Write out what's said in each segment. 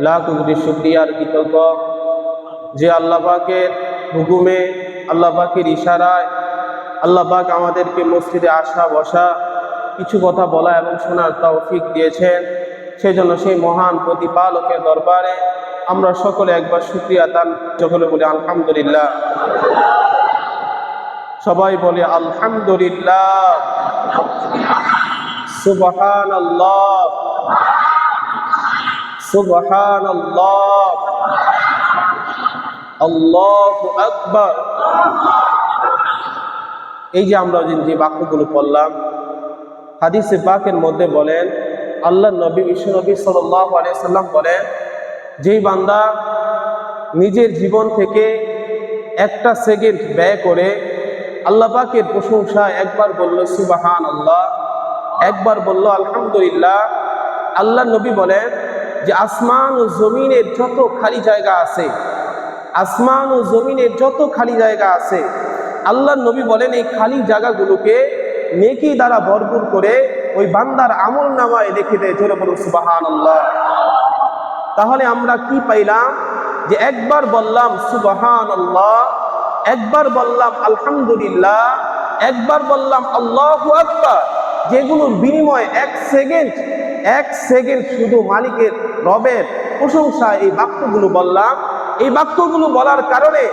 লাখ শুক্রিয়ার কৃতজ্ঞ যে আল্লাহ পাকের হুকুমে আল্লাপাকের ইশারায় আল্লাহ পাক আমাদেরকে মসজিদে আসা, বসা, কিছু কথা বলা এবং শোনার তৌফিক দিয়েছেন। সেজন্য সেই মহান প্রতিপালকের দরবারে আমরা সকলে একবার শুক্রিয়া দান সকলে বলি আলহামদুলিল্লাহ। সবাই বলে আলহামদুলিল্লাহ। সুবহান আল্লাহ সুবহান আল্লাহ আল্লাহ আকবার। এই যে আমরা যে বাক্যগুলো পড়লাম, হাদিসে পাকের মধ্যে বলেন আল্লাহ নবী, বিশ্ব নবী সাল্লাহ আলিয়াল্লাম বলেন, যেই বান্দা নিজের জীবন থেকে একটা সেকেন্ড ব্যয় করে আল্লাহ পাকের প্রশংসা একবার বলল সুবাহান আল্লাহ একবার বলল, আলহামদুলিল্লাহ আল্লাহ নবী বলেন যে আসমান ও জমিনের যত খালি জায়গা আছে, আসমান ও জমিনের যত খালি জায়গা আছে, আল্লাহ নবী বলেন এই খালি জায়গাগুলোকে নেকি দ্বারা ভরপুর করে ওই বান্দার আমল নামায় লিখে দেয়। জোরে বলুন সুবাহান আল্লাহ তাহলে আমরা কি পাইলাম? যে একবার বললাম সুবাহান আল্লাহ একবার বললাম, আলহামদুলিল্লাহ, একবার বললাম, আল্লাহ আকবার, যেগুলোর বিনিময়ে এক সেকেন্ড এক সেকেন্ড শুধু মালিকের রবের প্রশংসা এই বাক্যগুলো বললাম। এই বাক্যগুলো বলার কারণে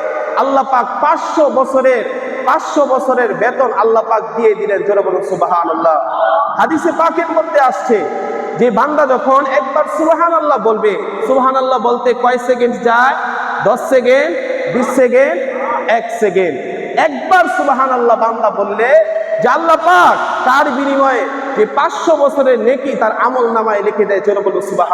আল্লাহ পাক পাঁচশো বছরের পাঁচশো বছরের বেতন আল্লাহ পাক দিয়ে দিলেন। জোরে বলুন সুবাহান আল্লাহ হাদিসে পাকের মধ্যে আসছে যে বান্দা যখন একবার সুবাহান আল্লাহ বলবে সুবাহান আল্লাহ বলতে কয় সেকেন্ড যায়? দশ সেকেন্ড, বিশ সেকেন্ড, এক সেকেন্ড। একবার সুবাহান আল্লাহ বান্দা বললে যে আল্লাহ পাক তার বিনিময়ে যে পাঁচশো বছরের নেকি তার আমল নামায় লিখে দেয় চলো বলুন সুবাহ